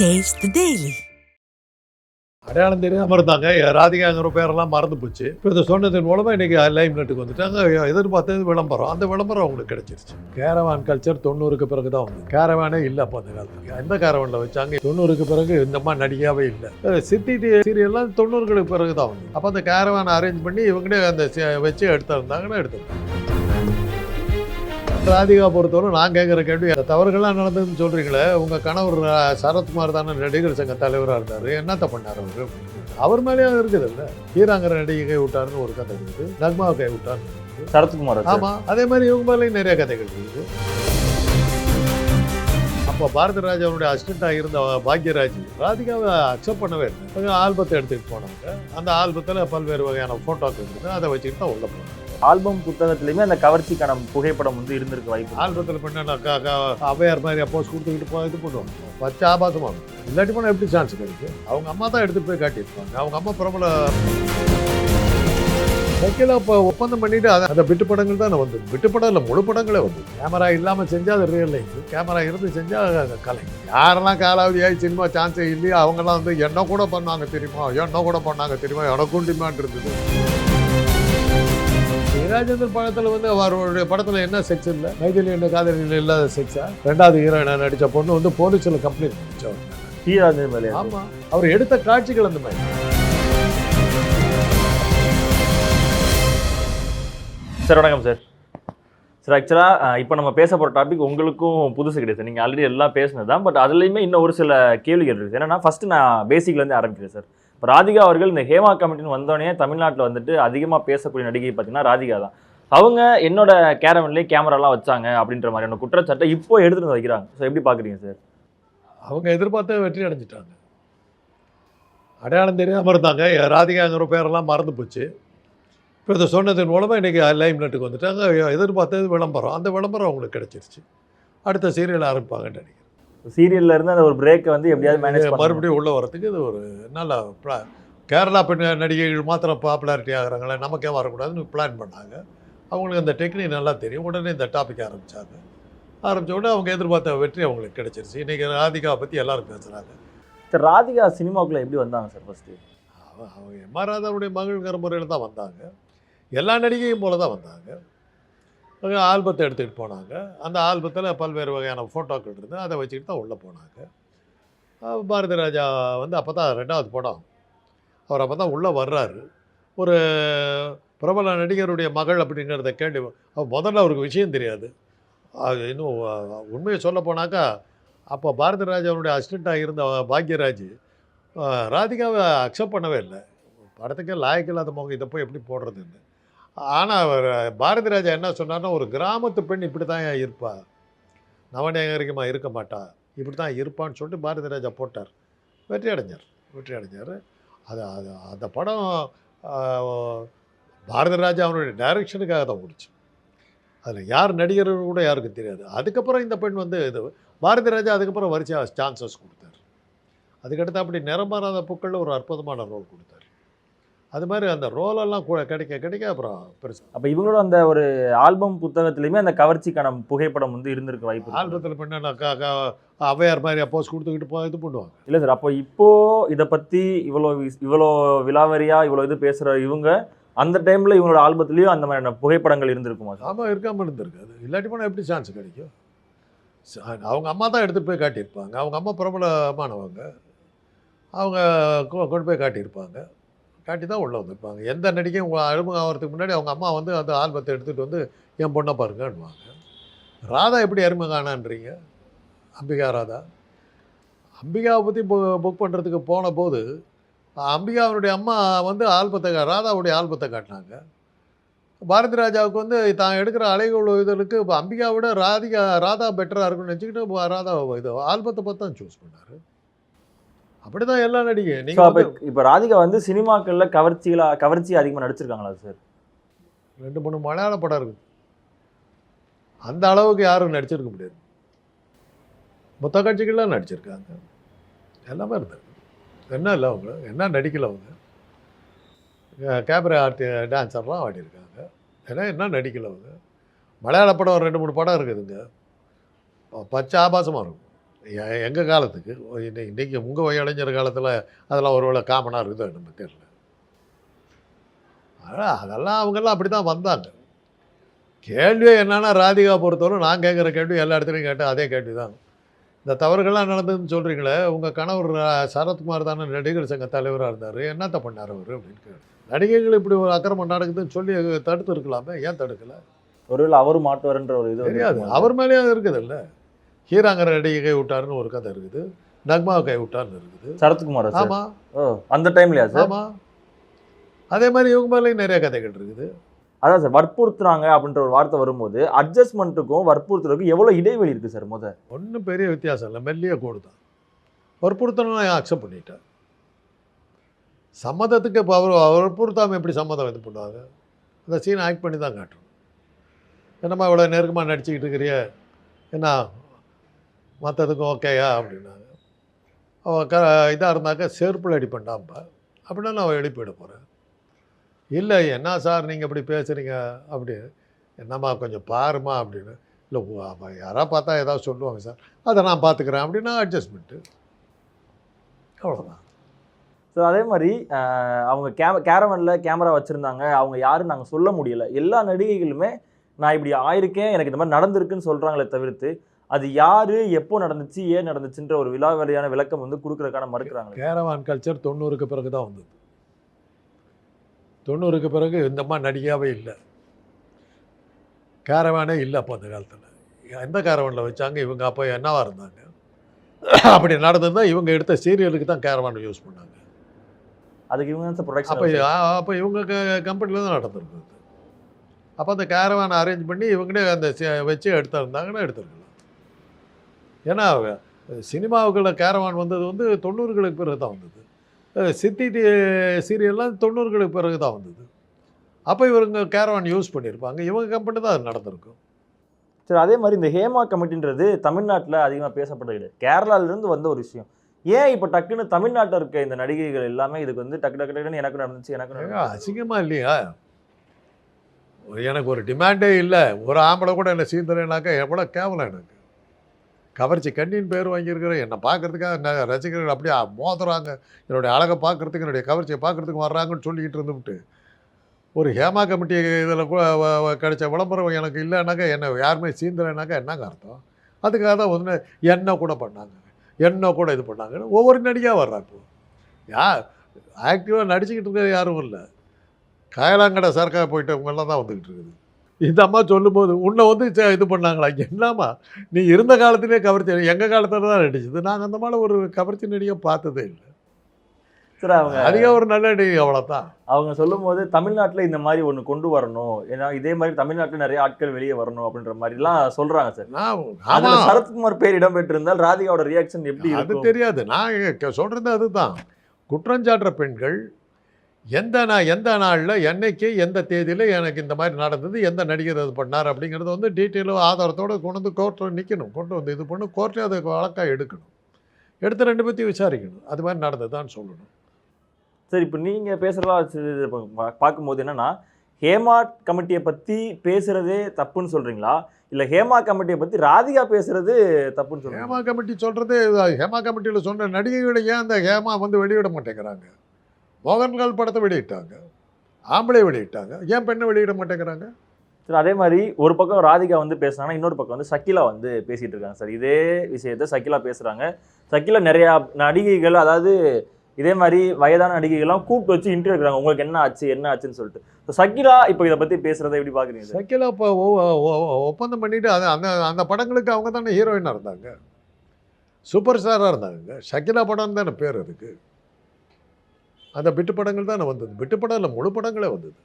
Taste தி daily அடையாளம் தெரியாமல் இருந்தாங்க. ராதிகாங்கிற பேரெல்லாம் மறந்து போச்சு. இப்போ இதை சொன்னதன் மூலமாக இன்றைக்கி லைம் நெட்டுக்கு வந்துட்டாங்க எதிர்பார்த்தது விளம்பரம். அந்த விளம்பரம் அவங்களுக்கு கிடைச்சிருச்சு. கேரவான் கல்ச்சர் தொண்ணூறுக்கு பிறகு தான் வந்து கேரவானே இல்லை அப்போ அந்த காலத்துக்கு. எந்த கேரவானில் வச்சாங்க? தொண்ணூறுக்கு பிறகு இந்த மாதிரி நடிகாவே இல்லை. சிட்டி சீரியல்லாம் தொண்ணூறுகளுக்கு பிறகு தான் வந்து அப்போ அந்த கேரவானை அரேஞ்ச் பண்ணி இவங்களே அந்த வச்சு எடுத்திருந்தாங்கன்னா எடுத்திருந்தாங்க ராதிகா பொறுத்தவரை நான் கேட்குற கேள்வி அந்த தவறுகள்லாம் நடந்ததுன்னு சொல்கிறீங்களே உங்கள் கணவர் சரத்குமார் தானே நடிகர் சங்க தலைவராக இருந்தார் என்னத்த பண்ணார் அவர்? அவர் மேலேயே இருக்குது இல்லை? ஹீராங்கிற நடிகை கை விட்டாருன்னு ஒரு கதை இருக்குது நக்மாவை கை இருக்குது. சரத்குமார் சார். ஆமாம் அதே மாதிரி இவங்க மேலேயும் நிறைய கதைகள் இருக்குது. அப்போ பாரதி ராஜாவுடைய அசிஸ்டண்ட்டாக இருந்த பாக்யராஜ் ராதிகாவை அக்செப்ட் பண்ணவே இல்லை. ஆல்பத்தை எடுத்துகிட்டு போனாங்க. அந்த ஆல்பத்தில் பல்வேறு வகையான ஃபோட்டோக்கள் இருந்தது அதை வச்சுக்கிட்டு தான் உள்ளே போனாங்க. ஆல்பம் புத்தகத்திலையுமே அந்த கவர்ச்சிக்கான புகைப்படம் வந்து இருந்திருக்க வாய்ப்பு ஆல்பத்தில் பண்ண அவையார் மாதிரி அப்போஸ் கொடுத்துக்கிட்டு போ இது பண்ணுவோம். வச்சு ஆபாசமாக இல்லாட்டி போனால் எப்படி சான்ஸ் கிடைக்கும் அவங்க அம்மா தான் எடுத்துகிட்டு போய் காட்டியிருப்பாங்க. அவங்க அம்மா பிரபல வைக்கல இப்போ ஒப்பந்தம் பண்ணிட்டு அதை அந்த விட்டு படங்கள் தான் வந்து விட்டு படம் இல்லை முழு படங்களே வந்து கேமரா இல்லாமல் செஞ்சால் அது ரியல் லைஃப் கேமரா இருந்து செஞ்சால் கலை. யாரெல்லாம் காலாவதியாகி சினிமா சான்ஸே இல்லையோ அவங்கெல்லாம் வந்து என்ன கூட பண்ணாங்க தெரியுமா? என்ன கூட பண்ணாங்க தெரியுமா? எனக்கும் டிமாண்ட் இருந்தது. ராஜேந்திரன் படத்தில் வந்து அவருடைய படத்தில் என்ன செக்ஸ் இல்லை? மைதிலி என்ற காதலியில் இல்லாத செக்ஸா ரெண்டாவது ஹீரோயினா நடித்த பொண்ணு வந்து போலீஸில் கம்ப்ளைண்ட் பண்ணிச்சவர் ஹீராஜன் மேலே ஆமாம் அவர் எடுத்த காட்சிகள் அந்த மாதிரி. சார் வணக்கம் சார். சார் ஆக்சுவலாக இப்போ நம்ம பேச போகிற டாபிக் உங்களுக்கும் புதுசு கிடையாது நீங்கள் ஆல்ரெடி எல்லாம் பேசினது தான் பட் அதுலேயுமே இன்னும் ஒரு சில கேள்விகள் இருக்குது என்னன்னா ஃபஸ்ட்டு நான் பேசிக்லேருந்து ஆரம்பிக்கிறேன் சார். ராதிகா அவர்கள் இந்த ஹேமா கமிட்டின்னு வந்தோடனே தமிழ்நாட்டில் வந்துட்டு அதிகமாக பேசக்கூடிய நடிகை பார்த்தீங்கன்னா ராதிகா தான். அவங்க என்னோட கேரவன்லேயே கேமராலாம் வச்சாங்க அப்படின்ற மாதிரியான குற்றச்சாட்டை இப்போ எடுத்துட்டு வைக்கிறாங்க. ஸோ எப்படி பார்க்குறீங்க சார் அவங்க எதிர்பார்த்த வெற்றி அடைஞ்சிட்டாங்க. அடையாளம் தெரியாமல் இருந்தாங்க. ராதிகாங்கிற பேரெல்லாம் மறந்து போச்சு. இப்போ இதை சொன்னதன் மூலமாக இன்றைக்கி லைம் நெட்டுக்கு வந்துட்டாங்க. எதிர்பார்த்தது விளம்பரம். அந்த விளம்பரம் அவங்களுக்கு கிடச்சிருச்சு. அடுத்த சீரியல் ஆரம்பிப்பாங்கன்னு நினைக்கிறேன். சீரியல்ல இருந்து அந்த ஒரு பிரேக்கை வந்து எப்படியாவது மேனேஜ் மறுபடியும் உள்ள வரதுக்கு இது ஒரு நல்ல கேரளா பெண் நடிகைகள் மாத்திரம் பாப்புலாரிட்டி ஆகுறாங்களே நமக்கே வரக்கூடாதுன்னு பிளான் பண்ணாங்க. அவங்களுக்கு அந்த டெக்னிக் நல்லா தெரியும். உடனே இந்த டாபிக் ஆரம்பித்தாங்க ஆரம்பித்த உடனே அவங்க எதிர்பார்த்த வெற்றி அவங்களுக்கு கிடைச்சிருச்சு. இன்றைக்கி ராதிகாவை பற்றி எல்லாரும் பேசுகிறாங்க சார் ராதிகா சினிமாவுக்குள்ள எப்படி வந்தாங்க சார் ஃபர்ஸ்ட் அவ- அவங்க எம் ஆர் ராதாவுடைய மகள்ங்கிற முறையில் தான் வந்தாங்க. எல்லா நடிகையும் போல தான் வந்தாங்க. ஆல்பத்தை எடுத்துகிட்டு போனாங்க. அந்த ஆல்பத்தில் பல்வேறு வகையான ஃபோட்டோக்கள் இருந்து அதை வச்சுக்கிட்டு தான் உள்ளே போனாங்க. பாரதி ராஜா வந்து அப்போ தான் ரெண்டாவது படம். அவர் அப்போ தான் உள்ளே வர்றாரு. ஒரு பிரபல நடிகருடைய மகள் அப்படிங்கிறத கேள்வி அவர் முதல்ல அவருக்கு விஷயம் தெரியாது. அது இன்னும் உண்மையை சொல்ல போனாக்கா அப்போ பாரதி ராஜாவுடைய அசிஸ்டண்ட்டாக இருந்த பாக்யராஜ் ராதிகாவை அக்செப்ட் பண்ணவே இல்லை. படத்துக்கே லாயக்கில்லாத முகம் இதை போய் எப்படி போடுறதுன்னு. ஆனால் அவர் பாரதி ராஜா என்ன சொன்னார்னா ஒரு கிராமத்து பெண் இப்படி தான் இருப்பா. நவநேகரிகமா இருக்க மாட்டா. இப்படி தான் இருப்பான்னு சொல்லிட்டு பாரதி ராஜா போட்டார். வெற்றி அடைஞ்சார். வெற்றி அடைஞ்சார். அது அது அந்த படம் பாரதி ராஜா அவனுடைய டைரக்ஷனுக்காக தான் ஓடிச்சு. அதில் யார் நடிகர்கள் கூட யாருக்கும் தெரியாது. அதுக்கப்புறம் இந்த பெண் வந்து இது பாரதி ராஜா அதுக்கப்புறம் வரிசையாக சான்சஸ் கொடுத்தார். அதுக்கடுத்து அப்படி நிறமாறாத பூக்களில் ஒரு அற்புதமான ரோல் கொடுத்தார். அது மாதிரி அந்த ரோலெல்லாம் கூட கிடைக்க கிடைக்க அப்புறம் பெருசு. அப்ப இவங்களோட அந்த ஒரு ஆல்பம் புத்தகத்திலயுமே அந்த கவர்ச்சிக்கான புகைப்படம் வந்து இருந்திருக்க வாய்ப்பு. ஆல்பத்தில் பண்ண அவையார் மாதிரி அப்போஸ் கொடுத்துக்கிட்டு போ இது பண்ணுவாங்க. இல்ல சார் அப்போ இப்போ இத பத்தி இவ்வளோ இவ்வளோ விலாவரியா இவ்வளோ இது பேசுற இவங்க அந்த டைம்ல இவங்களோட ஆல்பத்திலயும் அந்த மாதிரியான புகைப்படங்கள் இருந்திருக்குமா ஆமாம் இருக்காமல் இருந்திருக்கு அது இல்லாட்டி போனால் எப்படி சான்ஸ் கிடைக்கும்? அவங்க அம்மா தான் எடுத்துகிட்டு போய் காட்டியிருப்பாங்க. அவங்க அம்மா பிரபலமானவங்க. அவங்க கொண்டு போய் காட்டியிருப்பாங்க. காட்டி தான் உள்ளே வந்திருப்பாங்க. எந்த நடிகையும் உங்க அறிமுகம் ஆகிறதுக்கு முன்னாடி அவங்க அம்மா வந்து அந்த ஆல்பத்தை எடுத்துகிட்டு வந்து என் பொண்ணை பாருங்கன்னுவாங்க. ராதா எப்படி அறிமுகம் ஆனான்றீங்க அம்பிகா ராதா. அம்பிகாவை பற்றி புக் பண்ணுறதுக்கு போன போது அம்பிகாவுடைய அம்மா வந்து ஆல்பத்தை கா- ராதாவுடைய ஆல்பத்தை காட்டினாங்க. பாரதி ராஜாவுக்கு வந்து தான் எடுக்கிற அலைகள் இதழுக்கு இப்போ அம்பிகாவோட ராதிகா ராதா பெட்டராக இருக்கும்னு நினச்சிக்கிட்டு ராதா இது ஆல்பத்தை பார்த்து தான் சூஸ் பண்ணார். அப்படி தான் எல்லா நடிகை அப்ப இப்ப ராதிகா வந்து சினிமாக்கள்ல கவர்ச்சிகளா கவர்ச்சி அதிகமா நடிச்சிருக்காங்களா சார்? ரெண்டு மூணு மலையாள படம் இருக்குது அந்த அளவுக்கு யாரும் நடிச்சிருக்க முடியாது. மொத்த காட்சிகள்லாம் நடிச்சிருக்காங்க. எல்லாமே இருந்தது என்ன இல்லை அவங்க? என்ன நடிக்கல அவங்க? கேமரா ஆர்டி டான்ஸர்லாம் ஆடியிருக்காங்க. ஏன்னா என்ன நடிக்கல அவங்க? மலையாள படம் ஒரு ரெண்டு மூணு படம் இருக்குதுங்க பச்சை ஆபாசமாக இருக்கும். எங்கள் காலத்துக்கு இன்னை இன்றைக்கி உங்கள் இளைஞர் காலத்தில் அதெல்லாம் ஒருவேளை காமனாக இருக்குதோ நம்ம தெரியல. ஆனால் அதெல்லாம் அவங்கெல்லாம் அப்படி தான் வந்தாங்க. கேள்வியே என்னன்னா ராதிகா பொறுத்தவரை நான் கேட்குற கேள்வி எல்லா இடத்துலையும் கேட்டேன் அதே கேள்வி தான் இந்த தவறுகள்லாம் நடந்ததுன்னு சொல்கிறீங்களே உங்கள் கணவர் சரத்குமார் தானே நடிகர் சங்க தலைவராக இருந்தார் என்னத்த பண்ணார் அவர் அப்படின்னு கேட்டு நடிகைகள் இப்படி ஒரு அக்கிரமம் நடக்குதுன்னு சொல்லி தடுத்து இருக்கலாமே ஏன் தடுக்கல? ஒருவேளை அவரும் மாட்டுவாருன்ற ஒரு இது தெரியாது? அவர் மேலேயும் இருக்குது இல்லை ஹீராங்கர் நடிகை கை விட்டாருன்னு ஒரு கதை இருக்குது. நக்மாவை கை விட்டாருன்னு இருக்குது. சரத்குமார் சார். ஆமாம் அந்த டைம்லயா சார்? ஆமாம் அதே மாதிரி இவங்க மேலேயும் நிறைய கதைகள் இருக்குது. அதான் சார் வற்புறுத்துறாங்க அப்படின்ற ஒரு வார்த்தை வரும்போது அட்ஜஸ்ட்மெண்ட்டுக்கும் வற்புறுத்துறதுக்கும் எவ்வளவு இடைவெளி இருக்கு சார் முத? ஒன்றும் பெரிய வித்தியாசம் இல்லை. மெல்லிய கோடு தான். வற்புறுத்தணும் நான் அக்செப்ட் பண்ணிட்டேன். சம்மதத்துக்கு இப்போ அவர் வற்புறுத்தாமல் எப்படி சம்மதம் இது பண்ணுவாங்க? அந்த சீனை ஆக்ட் பண்ணி தான் காட்டணும் என்னம்மா இவ்வளோ நெருக்கமாக நடிச்சுக்கிட்டு இருக்கிறிய என்ன மற்றதுக்கும் ஓகேயா அப்படின்னாங்க. அவன் க இதாக இருந்தாக்க செருப்பில் அடிப்பண்டாம்ப்பா அப்படின்னா நான் எழுப்பிட போகிறேன் இல்லை என்ன சார் நீங்கள் இப்படி பேசுகிறீங்க அப்படி என்னம்மா கொஞ்சம் பாருமா அப்படின்னு. இல்லை யாராவது பார்த்தா ஏதாவது சொல்லுவாங்க சார். அதை நான் பார்த்துக்கிறேன் அப்படின்னா அட்ஜஸ்ட்மெண்ட்டு. அவ்வளோதான் ஸோ அதே மாதிரி அவங்க கே கேரவனில் கேமரா வச்சுருந்தாங்க. அவங்க யாருன்னு நாங்கள் சொல்ல முடியல. எல்லா நடிகைகளுமே நான் இப்படி ஆயிருக்கேன் எனக்கு இந்த மாதிரி நடந்திருக்குன்னு சொல்கிறாங்களே தவிர்த்து அது யாரு எப்போ நடந்துச்சு ஏன் நடந்துச்சுன்ற ஒரு விழாவரியான விளக்கம் வந்து கொடுக்குறதுக்கான மறுக்கிறாங்க கேரவான் கல்ச்சர் தொண்ணூறுக்கு பிறகு தான் வந்தது. தொண்ணூறுக்கு பிறகு இந்த மாதிரி நடிகையாகவே இல்லை. கேரவானே இல்லை அப்போ அந்த காலத்தில். எந்த கேரவானில் வச்சாங்க? இவங்க அப்போ என்னவா இருந்தாங்க? அப்படி நடந்திருந்தா இவங்க எடுத்த சீரியலுக்கு தான் கேரவான் யூஸ் பண்ணாங்க. அதுக்கு இவங்க தான் அப்போ ப்ரொடக்ஷன் அப்போ இவங்க கம்பெனியில் தான் நடந்திருக்குது அப்போ அந்த கேரவானை அரேஞ்ச் பண்ணி இவங்களே அந்த வச்சு எடுத்திருந்தாங்கன்னா எடுத்துருக்கலாம். ஏன்னா சினிமாவுக்குள்ள கேரவான் வந்தது வந்து தொண்ணூறுகளுக்கு பிறகு தான் வந்தது சித்தி சீரியல்லாம் தொண்ணூறுகளுக்கு பிறகு தான் வந்தது. அப்போ இவங்க கேரவான் யூஸ் பண்ணியிருப்பாங்க. இவங்க கம்பெனி தான் அது நடந்திருக்கும். சரி அதே மாதிரி இந்த ஹேமா கமிட்டின்றது தமிழ்நாட்டில் அதிகமாக பேசப்பட்டது கிடையாது. கேரளாவிலேருந்து வந்த ஒரு விஷயம். ஏன் இப்போ டக்குன்னு தமிழ்நாட்டில் இருக்க இந்த நடிகைகள் எல்லாமே இதுக்கு வந்து டக்கு டக்கு டக்குன்னு எனக்கு நடந்துச்சு எனக்கு ஏங்க, நடந்துச்சு அசிங்கமா இல்லையா? எனக்கு ஒரு டிமாண்டே இல்லை. ஒரு ஆம்பளை கூட என்னை சீந்தலைனாக்கா எவ்வளோ கேவலம் எனக்கு. கவர்ச்சி கண்ணின் பேர் வாங்கியிருக்கிறேன் என்னை பார்க்கறதுக்காக ரசிகர்கள் அப்படியே மோதுறாங்க. என்னுடைய அழகை பார்க்கறதுக்கு என்னுடைய கவர்ச்சியை பார்க்குறதுக்கு வர்றாங்கன்னு சொல்லிக்கிட்டு இருந்துவிட்டு ஒரு ஹேமா கமிட்டி இதில் கிடைச்ச விளம்பரம் எனக்கு இல்லைனாக்கா என்னை யாருமே சீந்தலைனாக்கா என்னங்க அர்த்தம்? அதுக்காக தான் வந்து என்ன கூட பண்ணாங்க என்ன கூட இது பண்ணாங்கன்னு ஒவ்வொரு நடிகாக வர்றா இப்போ. யா ஆக்டிவாக நடிச்சுக்கிட்டு இருக்க யாரும் இல்லை. காயலாங்கடை சர்க்கார் போயிட்டவங்கெல்லாம் தான் வந்துக்கிட்டு இருக்குது. இந்த அம்மா சொல்லும்போது உன்னை வந்து இது பண்ணாங்களா? என்னம்மா? நீ இருந்த காலத்திலே கவர்ச்சி எங்கள் காலத்தில் தான் நடிச்சது. நாங்கள் அந்த மாதிரி ஒரு கவர்ச்சி நடிகை பார்த்ததே இல்லை. சரி அவங்க அதிக ஒரு நல்ல நடிகை அவ்வளோதான் அவங்க சொல்லும்போது தமிழ்நாட்டில் இந்த மாதிரி ஒன்று கொண்டு வரணும். ஏன்னா இதே மாதிரி தமிழ்நாட்டில் நிறைய ஆட்கள் வெளியே வரணும் அப்படின்ற மாதிரிலாம் சொல்றாங்க சார். நான் அதுல சரத்குமார் பேர் இடம்பெற்றிருந்தால் ராதிகாவோட ரியாக்ஷன் எப்படி அது தெரியாது. நான் சொல்கிறது அதுதான். குற்றஞ்சாட்டுற பெண்கள் எந்த நான் எந்த நாளில் என்னைக்கு எந்த தேதியில் எனக்கு இந்த மாதிரி நடந்தது எந்த நடிகர் அது பண்ணார் அப்படிங்கிறது வந்து டீட்டெயிலாக ஆதாரத்தோடு கொண்டு வந்து கோர்ட்டில் நிற்கணும் கொண்டு வந்து இது பண்ணி கோர்ட்டே அதை வழக்காக எடுக்கணும். எடுத்து ரெண்டு பற்றி விசாரிக்கணும். அது மாதிரி நடந்ததுதான் சொல்லணும். சரி இப்போ நீங்க பேசுறதா பார்க்கும்போது என்னன்னா ஹேமா கமிட்டியை பத்தி பேசுறதே தப்புன்னு சொல்றீங்களா? இல்ல ஹேமா கமிட்டியை பத்தி ராதிகா பேசுறது தப்புன்னு சொல்றீங்களா? ஹேமா கமிட்டி சொல்கிறது ஹேமா கமிட்டியில் சொன்ன நடிகைகளை ஏன் அந்த ஹேமா வந்து வெளியிட மாட்டேங்கிறாங்க? மோகன்லால் படத்தை வெளியிட்டாங்க. ஆம்பளை வெளியிட்டாங்க. ஏன் பெண்ணை வெளியிட மாட்டேங்கிறாங்க? சரி அதே மாதிரி ஒரு பக்கம் ராதிகா வந்து பேசுனாங்கன்னா இன்னொரு பக்கம் வந்து சக்கிலா வந்து பேசிட்டு இருக்காங்க சார். இதே விஷயத்த சக்கிலா பேசுறாங்க. சக்கிலா நிறைய நடிகைகள் அதாவது இதே மாதிரி வயதான நடிகைகள்லாம் கூப்பிட்டு வச்சு இன்டர்வியூ எடுக்கிறாங்க. உங்களுக்கு என்ன ஆச்சு? என்ன ஆச்சுன்னு சொல்லிட்டு. சக்கிலா இப்போ இதை பத்தி பேசுறதை எப்படி பாக்குறீங்க சார்? சக்கிலா இப்போ ஒப்பந்தம் பண்ணிட்டு அது அந்த அந்த படங்களுக்கு அவங்க தானே ஹீரோயினாக இருந்தாங்க. சூப்பர் ஸ்டாராக இருந்தாங்க. ஷக்கிலா படம் தானே பேர் அதுக்கு. அந்த பிட்டு படங்கள் தானே வந்தது. பிட்டு படம் இல்லை முழு படங்களே வந்தது.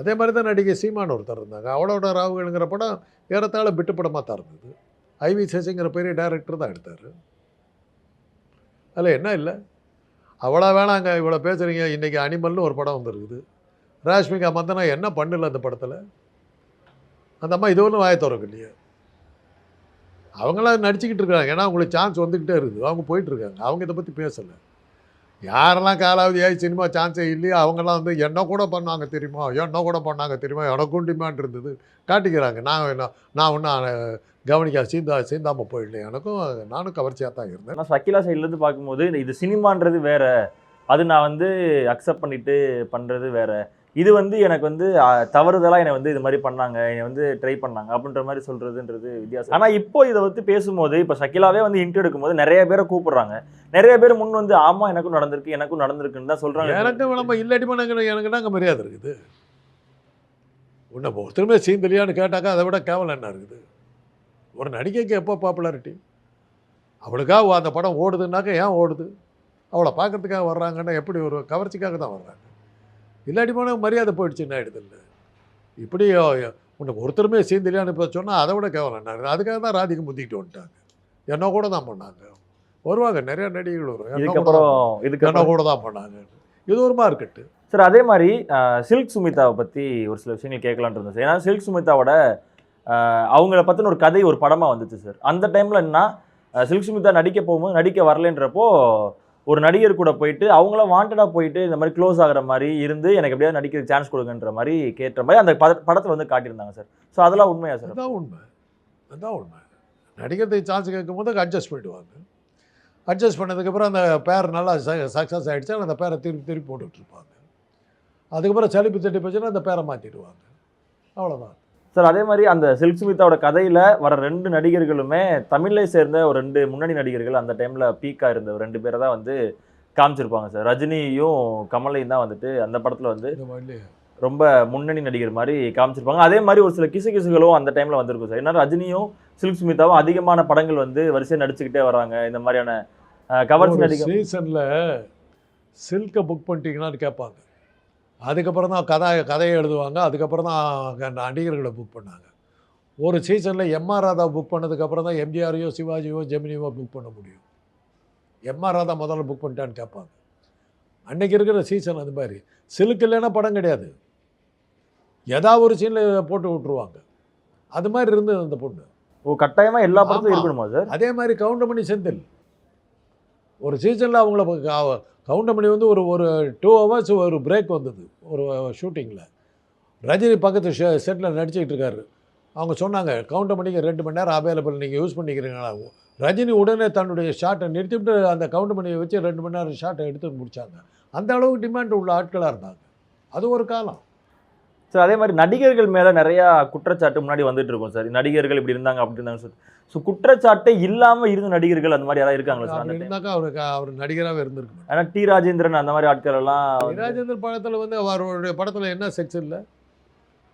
அதே மாதிரி தான் நடிகை சீமான் ஒருத்தர் இருந்தாங்க. அவளோட ராவுகள்ங்கிற படம் ஏறத்தாழ பிட்டு படமாக தான் இருந்தது. ஐவி சேஷங்கிற பெரிய டைரக்டர் தான் எடுத்தார். அதில் என்ன இல்லை? அவ்வளோ வேணாங்க இவ்வளோ பேசுகிறீங்க இன்றைக்கி அனிமல்னு ஒரு படம் வந்துருக்குது. ராஷ்மிகா மந்தனா என்ன பண்ணல அந்த படத்தில்? அந்த அம்மா இது ஒன்றும் வாய இல்லையா அவங்களாம் நடிச்சுக்கிட்டு இருக்காங்க. ஏன்னா அவங்களுக்கு சான்ஸ் வந்துக்கிட்டே இருக்குது. அவங்க போயிட்டுருக்காங்க அவங்க இதை பற்றி பேசலை. யாரெல்லாம் காலாவதியாகி சினிமா சான்ஸே இல்லையோ அவங்கெல்லாம் வந்து என்ன கூட பண்ணாங்க தெரியுமா? என்ன கூட பண்ணாங்க தெரியுமா? எனக்கும் டிமாண்ட் இருந்தது. காட்டிக்கிறாங்க. நான் என்ன நான் ஒன்றும் கவனிக்கா சீந்தா சீந்தாமல் போயிடல எனக்கும் நானும் கவர்ச்சியாக தான் இருந்தேன். ஆனால் சக்கிலா சைட்லேருந்து பார்க்கும்போது இந்த இது சினிமான்றது வேறு. அது நான் வந்து அக்செப்ட் பண்ணிவிட்டு பண்ணுறது வேறு. இது வந்து எனக்கு வந்து தவறுதலாக என்னை வந்து இது மாதிரி பண்ணாங்க என்னை வந்து ட்ரை பண்ணாங்க அப்படின்ற மாதிரி சொல்கிறதுன்றது வித்தியாசம். ஆனால் இப்போ இதை வந்து பேசும்போது இப்போ சக்கிலாவே வந்து இன்டர்வியூ எடுக்கும்போது நிறைய பேரை கூப்பிட்றாங்க. நிறைய பேர் முன் வந்து ஆமாம் எனக்கும் நடந்திருக்கு எனக்கும் நடந்திருக்குன்னு தான் சொல்கிறாங்க எனக்கு நம்ம இல்லாட்டி எனக்கு எனக்கு நாங்கள் மரியாதை இருக்குது? உன்னை ஒருத்தருமே சீந்தலியான்னு கேட்டாக்கா அதை விட கேவலம் என்ன இருக்குது? ஒரு நடிகைக்கு எப்போ பாப்புலாரிட்டி அவளுக்காக அந்த படம் ஓடுதுன்னாக்கா ஏன் ஓடுது? அவளை பார்க்கறதுக்காக வர்றாங்கன்னா எப்படி ஒரு கவர்ச்சிக்காக தான் வர்றாங்க? இல்லாட்டி போனால் மரியாதை போயிடுச்சுன்னு ஆயிடுது இல்லை? இப்படி உன்னை ஒருத்தருமே சீந்தலியான்னு இப்போ சொன்னால் அதை விட கேவலம் என்ன இருக்குது அதுக்காக தான் ராதிக்கு முந்திக்கிட்டு வந்துட்டாங்க. என்ன கூட தான் பண்ணாங்க. வருவாங்க நிறைய நடிகைகள் வரும் என்ன இதுக்கப்புறம் இதுக்கு என்ன கூட தான் பண்ணாங்க. இது ஒரு மார்க்கெட்டு சார் அதே மாதிரி சில்க் சுமிதாவை பற்றி ஒரு சில விஷயங்கள் கேட்கலான்ட்டு இருந்தேன் சார். ஏன்னா சில்க் சுமிதாவோட அவங்கள பற்றின ஒரு கதை ஒரு படமாக வந்துச்சு சார். அந்த டைமில் என்ன சில்க் சுமிதா நடிக்க போகும்போது நடிக்க வரலன்றப்போ ஒரு நடிகர் கூட போயிட்டு அவங்கள வாண்டடாக போயிட்டு இந்த மாதிரி க்ளோஸ் ஆகுற மாதிரி இருந்து எனக்கு எப்படியாவது நடிக்கிற சான்ஸ் கொடுங்கன்ற மாதிரி கேட்ட மாதிரி அந்த பட படத்தில் வந்து காட்டியிருந்தாங்க சார். ஸோ அதெல்லாம் உண்மையா சார்? அதான் உண்மை. அதுதான் உண்மை. நடிக்கிறதுக்கு சான்ஸ் கேட்கும் போது அட்ஜஸ்ட் பண்ணிடுவாங்க அட்ஜஸ்ட் பண்ணதுக்கப்புறம் அந்த பேர் நல்லா சக்ஸஸ் ஆகிடுச்சு அந்த பேரை திருப்பி திருப்பி போட்டுட்ருப்பாங்க. அதுக்கப்புறம் சளிப்பு தட்டி போச்சுன்னா அந்த பேரை மாற்றிடுவாங்க அவ்வளோதான் சார் அதே மாதிரி அந்த சில்க் சுமிதாவோட கதையில் வர ரெண்டு நடிகர்களுமே தமிழை சேர்ந்த ஒரு ரெண்டு முன்னணி நடிகர்கள் அந்த டைமில் பீக்காக இருந்த ஒரு ரெண்டு பேரை தான் வந்து காமிச்சிருப்பாங்க சார். ரஜினியும் கமலையும் தான் வந்துட்டு அந்த படத்தில் வந்து ரொம்ப முன்னணி நடிகர் மாதிரி காமிச்சிருப்பாங்க. அதே மாதிரி ஒரு சில கிசு கிசுகளும் அந்த டைமில் வந்திருக்கும் சார். ஏன்னா ரஜினியும் சில்க் சுமிதாவும் அதிகமான படங்கள் வந்து வரிசையாக நடிச்சுக்கிட்டே வராங்க. இந்த மாதிரியான அஹ், கவர்ச்சி நடிகை சீசனில் சில்கை புக் பண்ணிட்டீங்களான்னு கேட்பாங்க. அதுக்கப்புறம் தான் கதை கதையை எழுதுவாங்க. அதுக்கப்புறம் தான் நடிகர்களை புக் பண்ணாங்க. ஒரு சீசனில் எம்ஆர் ராதா புக் பண்ணதுக்கப்புறம் தான் எம்ஜிஆரையோ சிவாஜியோ ஜெமினியோ புக் பண்ண முடியும். எம்ஆர் ராதா முதல்ல புக் பண்ணிட்டான்னு கேட்பாங்க. அன்னைக்கு இருக்கிற சீசன் அது மாதிரி. சிலுக்கு இல்லைன்னா படம் கிடையாது. ஏதாவது ஒரு சீனில் போட்டு விட்ருவாங்க அது மாதிரி இருந்தது அந்த பொண்ணு. ஓ கட்டாயமாக எல்லா படத்துலையும். இருக்கணுமா சார்? அதே மாதிரி கவுண்டமணி செந்தில். ஒரு சீசனில் அவங்கள கவுண்டமணி வந்து ஒரு ஒரு டூ ஹவர்ஸ் ஒரு பிரேக் வந்தது ஒரு ஷூட்டிங்கில் ரஜினி பக்கத்து செட்டில் நடிச்சுக்கிட்டு இருக்காரு. அவங்க சொன்னாங்க கவுண்டமணிக்கு ரெண்டு மணி நேரம் அவைலபிள் நீங்கள் யூஸ் பண்ணிக்கிறீங்களா? ரஜினி உடனே தன்னுடைய ஷாட்டை நிறுத்திவிட்டு அந்த கவுண்டமணியை வச்சு ரெண்டு மணி நேரம் ஷாட்டை எடுத்து முடிச்சாங்க. அந்த அளவுக்கு டிமாண்ட் உள்ள ஆட்களாக இருந்தாங்க. அது ஒரு காலம். சார் அதே மாதிரி நடிகர்கள் மேலே நிறையா குற்றச்சாட்டு முன்னாடி வந்துட்டு இருக்கும் சார். நடிகர்கள் இப்படி இருந்தாங்க அப்படி இருந்தாங்க சொல்லி ஸோ குற்றச்சாட்டே இல்லாமல் இருந்த நடிகர்கள் அந்த மாதிரி யாராவது இருக்காங்களா சார்? இருந்தாக்கா அவருக்கு அவர் நடிகராகவே இருந்திருக்கு. ஏன்னா டி ராஜேந்திரன் அந்த மாதிரி ஆட்கள் எல்லாம் வந்து- ராஜேந்தர் படத்தில் வந்து அவருடைய படத்தில் என்ன செக்ஸ் இல்லை?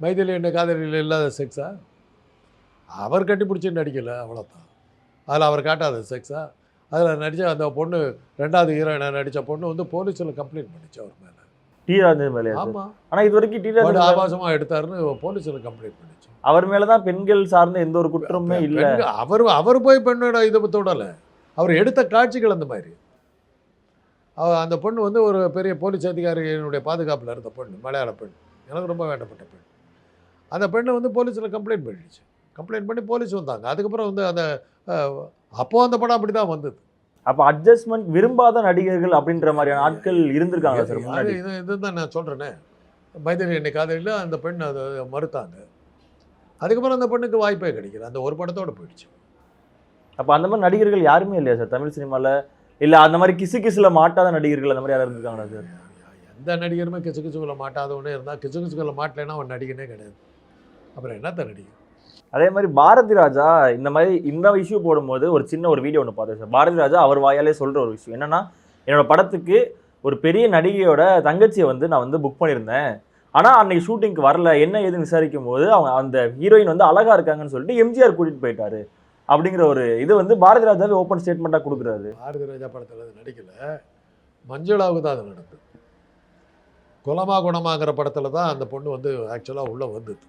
மைதிலி என்ன காதலியில் இல்லாத செக்ஸா அவர் கட்டிப்பிடிச்சி நடிக்கலை அவ்வளோதான் அதில் அவர் காட்டாத செக்ஸா அதில் நடித்த அந்த பொண்ணு ரெண்டாவது ஹீரோயினாக நடித்த பொண்ணு வந்து போலீஸில் கம்ப்ளைண்ட் பண்ணிச்சு அவர் மேலே. டி ராஜேந்திரன் மேலே ஆமாம் ஆனா இது வரைக்கும் டி ராஜேந்திரன் ஆபாசமாக எடுத்தாருன்னு போலீஸில் கம்ப்ளைண்ட் பண்ணிச்சு. அவர் மேலதான் பெண்கள் சார்ந்த எந்த ஒரு குற்றமுமே இல்ல. அவர் அவர் போய் பெண்ணோட இதை தொடலை. அவர் எடுத்த காட்சிகள் அந்த மாதிரி. அவ அந்த பொண்ணு வந்து ஒரு பெரிய போலீஸ் அதிகாரியினுடைய பாதுகாப்பில் இருந்த பொண்ணு மலையாள பெண். எனக்கு ரொம்ப வேண்டப்பட்ட பெண். அந்த பெண்ணை வந்து போலீஸில் கம்ப்ளைண்ட் பண்ணிடுச்சு. கம்ப்ளைண்ட் பண்ணி போலீஸ் வந்தாங்க. அதுக்கப்புறம் வந்து அந்த அப்போ அந்த படம் அப்படி தான் வந்தது. அப்ப அட்ஜஸ்ட்மெண்ட் விரும்பாத நடிகர்கள் அப்படின்ற மாதிரியான ஆட்கள் இருந்திருக்காங்க சார் முன்னாடி? இது இதுதான் நான் சொல்கிறேனே மைதிலி என்னை காதலில் அந்த பெண் அதை மறுத்தாங்க. அதுக்கப்புறம் அந்த பெண்ணுக்கு வாய்ப்பே கிடைக்கல. அந்த ஒரு படத்தோட போயிடுச்சு. அப்ப அந்த மாதிரி நடிகர்கள் யாருமே இல்லையா சார்? தமிழ் சினிமால? இல்ல அந்த மாதிரி கிசு கிசுல மாட்டாத நடிகர்கள் அந்த மாதிரி யாராவது இருந்திருக்காங்களா சார்? எந்த நடிகருமே கிசு கிசுக்குள்ள மாட்டாதவனே இருந்தால் கிசு கிசுக்குள்ள மாட்டலைன்னா அவன் நடிகனே கிடையாது. அப்புறம் என்னத்த நடிகர்? அதே மாதிரி பாரதி ராஜா இந்த மாதிரி இந்த இஷ்யூ போடும்போது ஒரு சின்ன ஒரு வீடியோ ஒன்று பார்த்தேன் சார். பாரதி ராஜா அவர் வாயாலே சொல்கிற ஒரு விஷயம். என்னென்னா என்னோட படத்துக்கு ஒரு பெரிய நடிகையோட தங்கச்சியை வந்து நான் வந்து புக் பண்ணியிருந்தேன். ஆனால் அன்னைக்கு ஷூட்டிங்க்கு வரல என்ன ஏதுன்னு விசாரிக்கும் போது அவங்க அந்த ஹீரோயின் வந்து அழகாக இருக்காங்கன்னு சொல்லிட்டு எம்ஜிஆர் கூட்டிகிட்டு போயிட்டாரு. அப்படிங்கிற ஒரு இது வந்து பாரதி ராஜாவே ஓப்பன் ஸ்டேட்மெண்ட்டாக கொடுக்குறாரு. பாரதி ராஜா படத்தில் அது நடிக்கல. மஞ்சுளாவுக்கு தான் அது நடந்தது. குலமா குணமாங்கிற படத்தில் தான் அந்த பொண்ணு வந்து ஆக்சுவலாக உள்ளே வந்தது.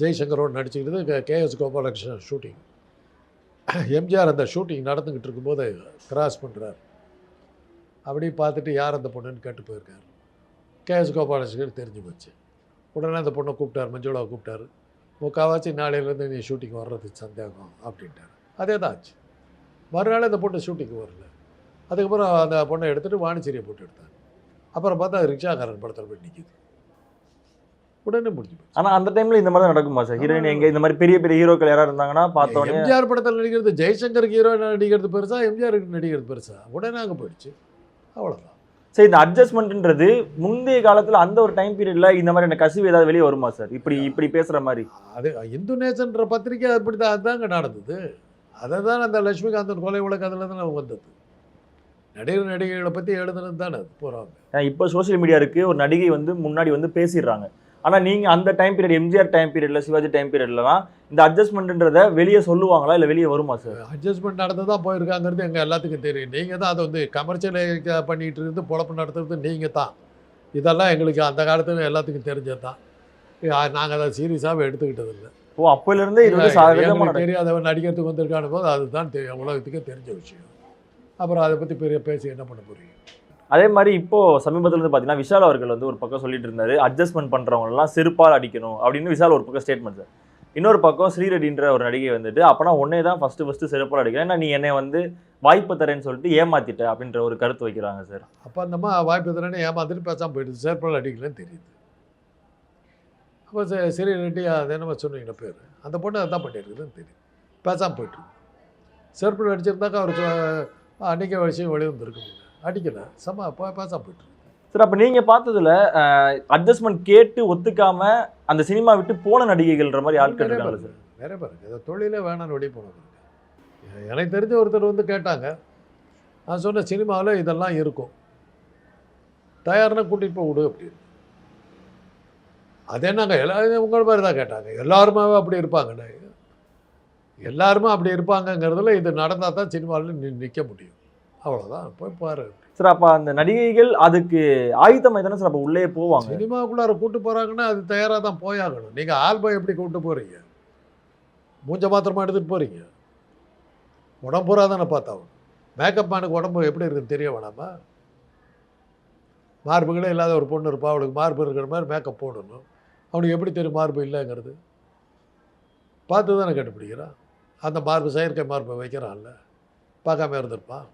ஜெய்சங்கரோடு நடிச்சுக்கிறது K S Gopalakrishnan shooting MGR அந்த ஷூட்டிங் நடந்துக்கிட்டு இருக்கும்போது கிராஸ் பண்ணுறார் அப்படி பார்த்துட்டு யார் அந்த பொண்ணுன்னு கேட்டு போயிருக்கார். கேஎஸ் கோபாலகிருஷ்ணன் தெரிஞ்சு போச்சு. உடனே அந்த பொண்ணை கூப்பிட்டார் மஞ்சுளாவை கூப்பிட்டாரு. முக்கால்வாசி நாளையிலேருந்து நீ ஷூட்டிங் வர்றது சந்தேகம் அப்படின்ட்டார். அதே தான் ஆச்சு. மறுநாள் அந்த பொண்ணு ஷூட்டிங் வரல. அதுக்கப்புறம் அந்த பொண்ணை எடுத்துகிட்டு வாணிச்சேரியை போட்டு எடுத்தாங்க. அப்புறம் பார்த்தா ரிக்ஷாக்காரன் படத்தில் போய் நிற்கிது உடனே முடிஞ்சு போச்சு. ஆனா அந்த டைம்ல இந்த மாதிரி தான் நடக்குமா சார்? ஹீரோயின் எங்க இந்த மாதிரி பெரிய பெரிய ஹீரோக்கள் யாராவது இருந்தாங்கன்னா பார்த்தோன்னே எம்ஜிஆர் படத்தில் நடிக்கிறது ஜெய்சங்கருக்கு ஹீரோ நடிக்கிறது பெருசா எம்ஜிஆருக்கு நடிக்கிறது பெருசா. உடனே அங்கே போயிடுச்சு. அவ்வளோதான் சரி இந்த அட்ஜஸ்ட்மெண்ட்ன்றது முந்தைய காலத்துல அந்த ஒரு டைம் பீரியட்ல இந்த மாதிரி கசிவு ஏதாவது வெளியே வருமா சார்? இப்படி இப்படி பேசுற மாதிரி. அது இந்து நேசன்ற பத்திரிக்கை அப்படி தான் அதுதாங்க நடந்தது. அதை தான் அந்த லட்சுமிகாந்தன் கொலை வழக்கு அதில் தான் வந்தது. நடிகர் நடிகைகளை பற்றி எழுதுனது தானே போகிறாங்க இப்போ சோஷியல் மீடியா இருக்கு ஒரு நடிகை வந்து முன்னாடி வந்து பேசிடுறாங்க. ஆனா நீங்க அந்த டைம் பீரியட் எம்ஜிஆர் டைம் பீரியட்ல சிவாஜி டைம் பீரியட்லலாம் இந்த அட்ஜஸ்ட்மெண்ட்ன்றத வெளியே சொல்லுவாங்களா? இல்ல வெளியே வருமா சார் அட்ஜஸ்ட்மெண்ட் நடந்து தான் போயிருக்காங்கிறது எங்கள் எல்லாத்துக்கும் தெரியும். நீங்கள் தான் அதை வந்து கமர்ஷியல் பண்ணிகிட்டு இருந்து பொழப்பு நடத்துறது நீங்கள் தான். இதெல்லாம் எங்களுக்கு அந்த காலத்துல எல்லாத்துக்கும் தெரிஞ்சது தான் நாங்கள் அதை சீரியஸாகவே எடுத்துக்கிட்டது இல்லை ஓ அப்பல இருந்தே இது வந்து தெரியாதவன் நடிக்கிறதுக்கு வந்திருக்கான போது அதுதான் தெரியும் உலகத்துக்கே தெரிஞ்ச விஷயம். அப்புறம் அதை பற்றி பெரிய பேசி என்ன பண்ண போறீங்க? அதே மாதிரி இப்போ சமீபத்துல இருந்து பாத்தீங்கன்னா விஷால் அவர்கள் வந்து ஒரு பக்கம் சொல்லிட்டு இருந்தாரு அட்ஜஸ்ட்மெண்ட் பண்றவங்க எல்லாம் செருப்பால் அடிக்கணும். அப்படின்னு விஷால் ஒரு பக்கம் ஸ்டேட்மெண்ட் சார். இன்னொரு பக்கம் ஸ்ரீரெடின்ற ஒரு நடிகை வந்துட்டு அப்பனா உன்னே தான் ஃபர்ஸ்ட் ஃபர்ஸ்ட் செருப்பால் அடிக்கிறேன். ஏன்னா நீ என்னை வந்து வாய்ப்பு தரேன்னு சொல்லிட்டு ஏமாத்திட்ட. அப்படின்ற ஒரு கருத்து வைக்கிறாங்க சார். அப்போ அந்தம்மா வாய்ப்பு தரேன்னு ஏமாத்திட்டு பேசாமல் போயிடுது. சிறப்பால் அடிக்கலன்னு தெரியுது. அப்போ சரி சரி ரெட்டி அது என்னமோ சொன்னீங்க பேர். அந்த பொண்ணு அதான் பண்ணியிருக்குதுன்னு தெரியும் பேசாமல் போயிட்டு சேர்ப்பல் அடிச்சிருந்தாக்கா அவர் சொ- விஷயம் வெளியே வந்துருக்கு அடிக்கலை செம்ம போ பேசாமல் போயிட்டு சார் அப்ப நீங்க பார்த்ததுல அட்ஜஸ்ட்மெண்ட் கேட்டு ஒத்துக்காம அந்த சினிமா விட்டு போன நடிகைகள்ன்ற மாதிரி ஆட்கள் இருக்காங்க சார். நிறைய பேர் இதை தொழிலே வேணாம்னு வெளியே போனது எனக்கு தெரிஞ்ச ஒருத்தர் வந்து கேட்டாங்க. நான் சொன்ன சினிமாவில் இதெல்லாம் இருக்கும். தயார்னா கூட்டிகிட்டு போய் விடு அப்படின்னு. அது என்னங்க எல்லாரும் உங்களை மாதிரி தான் கேட்டாங்க. எல்லாருமே அப்படி இருப்பாங்கண்ணே எல்லாருமே அப்படி இருப்பாங்கங்கிறதுல இது நடந்தால் தான் சினிமாவில் நிற்க முடியும். அவ்வளோதான் போய் பாரு. சார் அப்ப அந்த நடிகைகள் அதுக்கு ஆயுதமாய் தானே சார் அப்ப உள்ளே போவாங்க. சினிமாவுக்குள்ளார கூட்டு போகிறாங்கன்னா அது தயாராக தான் போயாகணும். நீங்கள் ஆல்பம் எப்படி கூட்டு போகிறீங்க மூஞ்ச மாத்திரமா எடுத்துகிட்டு போகிறீங்க உடம்பு பூரா தானே பார்த்தாவும். மேக்கப் மேனுக்கு உடம்பு எப்படி இருக்குன்னு தெரிய வேணாமா? மார்புகளே இல்லாத ஒரு பொண்ணு இருப்பா அவளுக்கு மார்பு இருக்கிற மாதிரி மேக்கப் போடணும். அவனுக்கு எப்படி தெரியும் மார்பு இல்லைங்கிறது? பார்த்து தானே கண்டுபிடிக்கிறான். அந்த மார்பு செயற்கை மார்பை வைக்கிறான்ல. பார்க்காம இருந்திருப்பான்.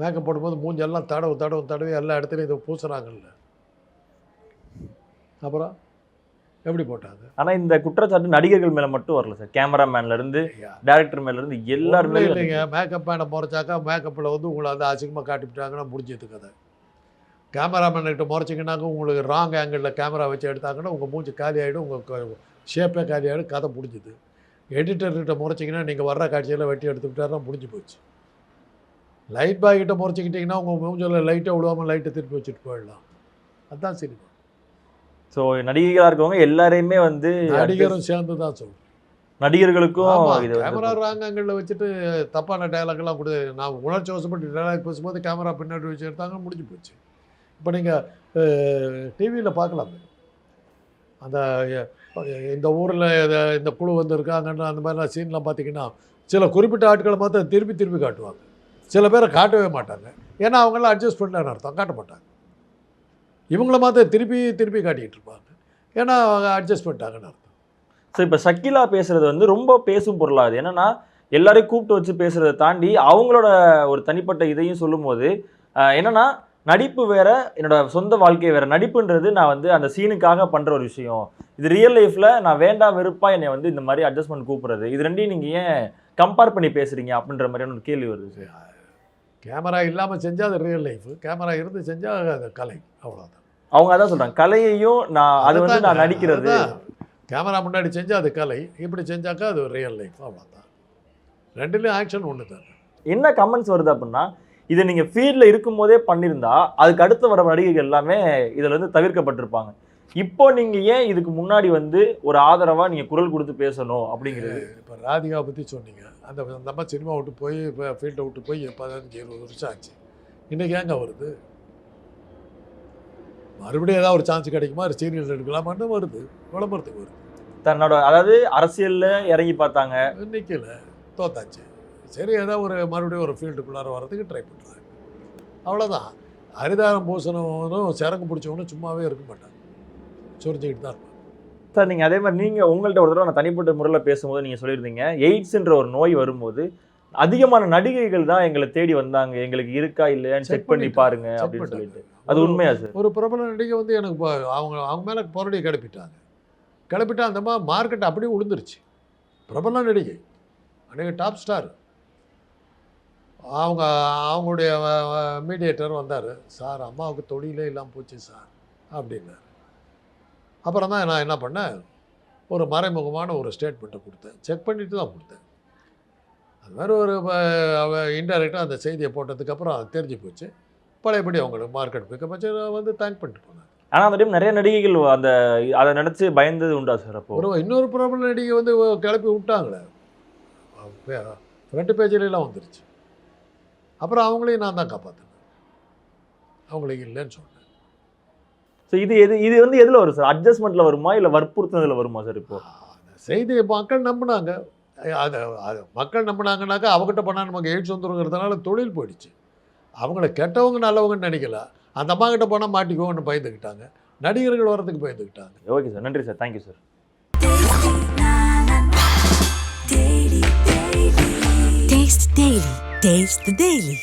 மேக்கப் போடும்போது மூஞ்செல்லாம் தடவு தடவு தடவி எல்லா இடத்துலையும் இதை பூசுறாங்கல்ல. அப்புறம் எப்படி போட்டாங்க? ஆனா இந்த குற்றச்சாட்டு நடிகர்கள் மேல மட்டும் வரல சார். கேமராமேன்ல இருந்து டேரக்டர் மேல இருந்து எல்லாருமே இல்லைங்க. மேக்கப் மேனை முறைச்சாக்கா மேக்கப்பில் வந்து உங்களை வந்து அசிங்கமாக காட்டிவிட்டாங்கன்னா முடிஞ்சது கதை கேமராமேன்கிட்ட முறைச்சிங்கனாக்க உங்களுக்கு ராங் ஆங்கிளில் கேமரா வச்சு எடுத்தாங்கன்னா உங்கள் மூஞ்சி காலி ஆகிடும் உங்கள் ஷேப்பே காலி ஆகிடும் கதை முடிஞ்சுது. எடிட்டர்கிட்ட முறைச்சிங்கன்னா நீங்கள் வர்ற காட்சியில் வெட்டி எடுத்து விட்டாருன்னா முடிஞ்சு போச்சு. லைட் பாய் கிட்ட முறைச்சிக்கிட்டிங்கன்னா உங்கள் மூஞ்சில் லைட்டை விடுவாமல் லைட்டை திருப்பி வச்சுட்டு போயிடலாம். அதுதான் சினிமா. ஸோ நடிகைகளா இருக்கவங்க எல்லாரையுமே வந்து நடிகரும் சேர்ந்து தான் சொல்கிறேன் நடிகர்களுக்கும் கேமரா வந்து ராங் ஆங்கிளில் வச்சுட்டு தப்பான dialogue-எல்லாம் கொடு நான் உணர்ச்சி வசப்பட்டு டைலாக் பேசும்போது கேமரா பின்னாடி வச்சு எடுத்தாங்க முடிஞ்சு போச்சு. இப்போ நீங்கள் டிவியில் பார்க்கலாமே. அந்த இந்த ஊரில் இந்த குழு வந்திருக்காங்கன்னு அந்த மாதிரிலாம் சீன்லாம் பார்த்தீங்கன்னா சில குறிப்பிட்ட ஆட்களை மாத்திரம் திருப்பி திருப்பி காட்டுவாங்க. சில பேரை காட்டவே மாட்டாங்க. ஏன்னா அவங்களாம் அட்ஜஸ்ட் பண்ணலன்னு அர்த்தம். காட்ட மாட்டாங்க. இவங்கள மாத்திரம் திருப்பி திருப்பி காட்டிக்கிட்டு இருப்பாங்க. ஏன்னா அவங்க அட்ஜஸ்ட் பண்ணிட்டாங்கன்னு அர்த்தம். ஸோ இப்போ ஷக்கிலா பேசுறது வந்து ரொம்ப பேசும் பொருளாகுது என்னன்னா எல்லாரையும் கூப்பிட்டு வச்சு பேசுறதை தாண்டி அவங்களோட ஒரு தனிப்பட்ட இதையும் சொல்லும்போது என்னன்னா நடிப்பு வேற என்னோட சொந்த வாழ்க்கை வேற. நடிப்புன்றது நான் வந்து அந்த சீனுக்காக பண்ற ஒரு விஷயம். இது ரியல் லைஃப்ல நான் வேண்டாம் வெறுப்பா என்னை வந்து இந்த மாதிரி அட்ஜஸ்ட்மெண்ட் கூப்பிடுறது. இது ரெண்டையும் நீங்க ஏன் கம்பேர் பண்ணி பேசுறீங்க அப்படின்ற மாதிரியான ஒரு கேள்வி வருது. கேமரா இல்லாமல் செஞ்சால் அது ரியல் லைஃப் கேமரா இருந்து செஞ்சால் அது கலை. அவ்வளோதான் அவங்க அதான் சொல்றாங்க. கலையையும் நான் அது வந்து நான் நடிக்கிறது. கேமரா முன்னாடி செஞ்சால் அது கலை. இப்படி செஞ்சாக்கா அது ரியல் லைஃப் அவ்வளோதான் ரெண்டுலேயும் ஆக்ஷன் ஒன்று தான் என்ன கமெண்ட்ஸ் வருது அப்படின்னா இதை நீங்க ஃபீல்ட்ல இருக்கும்போதே பண்ணியிருந்தா அதுக்கு அடுத்து வர நடிகைகள் எல்லாமே இதுல இருந்து தவிர்க்கப்பட்டிருப்பாங்க. இப்போ நீங்க ஏன் இதுக்கு முன்னாடி வந்து ஒரு ஆதரவா நீங்க குரல் கொடுத்து பேசணும் அப்படிங்கிறது? இப்போ ராதிகா பற்றி சொன்னீங்க. அந்த அந்த அம்மா சினிமா விட்டு போய் இப்போ ஃபீல்டை விட்டு போய் பதினஞ்சு இருபது வருஷம் ஆச்சு. இன்றைக்கி ஏங்க வருது? மறுபடியும் ஏதாவது ஒரு சான்ஸ் கிடைக்குமா? சீரியல் எடுக்கலாமான்னு வருது. விளம்பரத்துக்கு வருது. தன்னோட அதாவது அரசியல்ல இறங்கி பார்த்தாங்க. நிற்கல தோத்தாச்சு. சரி ஏதாவது ஒரு மறுபடியும் ஒரு ஃபீல்டுக்குள்ளார வர்றதுக்கு ட்ரை பண்ணுறாங்க அவ்வளோதான் ஹரிதாரம் பூசணவனும் சரக்கு பிடிச்சவனும் சும்மாவே இருக்க மாட்டாங்க. சொரிஞ்சுக்கிட்டு தான் இருப்பாங்க. சார் நீங்க அதே மாதிரி நீங்க உங்கள்ட்ட ஒரு தடவை நான் தனிப்பட்ட முறையில் பேசும்போது நீங்க சொல்லியிருந்தீங்க எய்ட்ஸ்ன்ற ஒரு நோய் வரும்போது அதிகமான நடிகைகள் தான் எங்களை தேடி வந்தாங்க எங்களுக்கு இருக்கா இல்லையான்னு செக் பண்ணி. பாருங்க அப்படின்னு. சொல்லிட்டு. அது உண்மையா சார்? ஒரு பிரபல நடிகை வந்து எனக்கு அவங்க அவங்க மேலே புரடி கிளப்பிட்டாங்க. கிளப்பிட்டா அந்த மாதிரி மார்க்கெட் அப்படியே விழுந்துருச்சு பிரபல நடிகை அன்றைக்கி டாப் ஸ்டார் அவங்க அவங்களுடைய மீடியேட்டர் வந்தார். சார் அம்மாவுக்கு தொழிலே இல்லாமல் போச்சு சார் அப்படின்னாரு. அப்புறம் தான் நான் என்ன பண்ணேன்? ஒரு மறைமுகமான ஒரு ஸ்டேட்மெண்ட்டை கொடுத்தேன். செக் பண்ணிட்டு தான் கொடுத்தேன். அது மாதிரி ஒரு இன்டெரக்டாக அந்த செய்தியை போட்டதுக்கப்புறம் அது தெரிஞ்சு போச்சு. பழையபடி அவங்களுக்கு மார்க்கெட் பிக்கப் வச்சு வந்து தேங்க் பண்ணிட்டு போனேன். ஆனா அந்த டைம் நிறைய நடிகைகள் அந்த அதை நினைச்சு பயந்தது உண்டா சார் அப்போ? ஒரு இன்னொரு பிரபல நடிகை வந்து கிளப்பி விட்டாங்களே. ஃப்ரண்ட் பேஜிலலாம் வந்துருச்சு. அப்புறம் அவங்களையும் நான் தான் காப்பாற்றினேன் அவங்களுக்கு இல்லைன்னு சொன்னேன். ஸோ இது எது இது வந்து எதுல வரும் சார் அட்ஜஸ்ட்மெண்ட்ல வருமா? இல்ல வற்புறுத்துனதுல வருமா சார் இப்போ? அந்த செய்தியை மக்கள் நம்பினாங்க. அது அது மக்கள் நம்பினாங்கனாக்கா அவங்ககிட்ட பண்ணால் நமக்கு எய்ட்ஸ் வந்துருங்கிறதுனால தொழில் போயிடுச்சு. அவங்கள கெட்டவங்க நல்லவங்கன்னு நினைக்கல. அந்த அம்மா கிட்ட போனால் மாட்டிக்குவோன்னு பயந்துக்கிட்டாங்க நடிகர்கள் வர்றதுக்கு பயந்துக்கிட்டாங்க ஓகே சார் நன்றி sir thank you sir. Taste the Daily.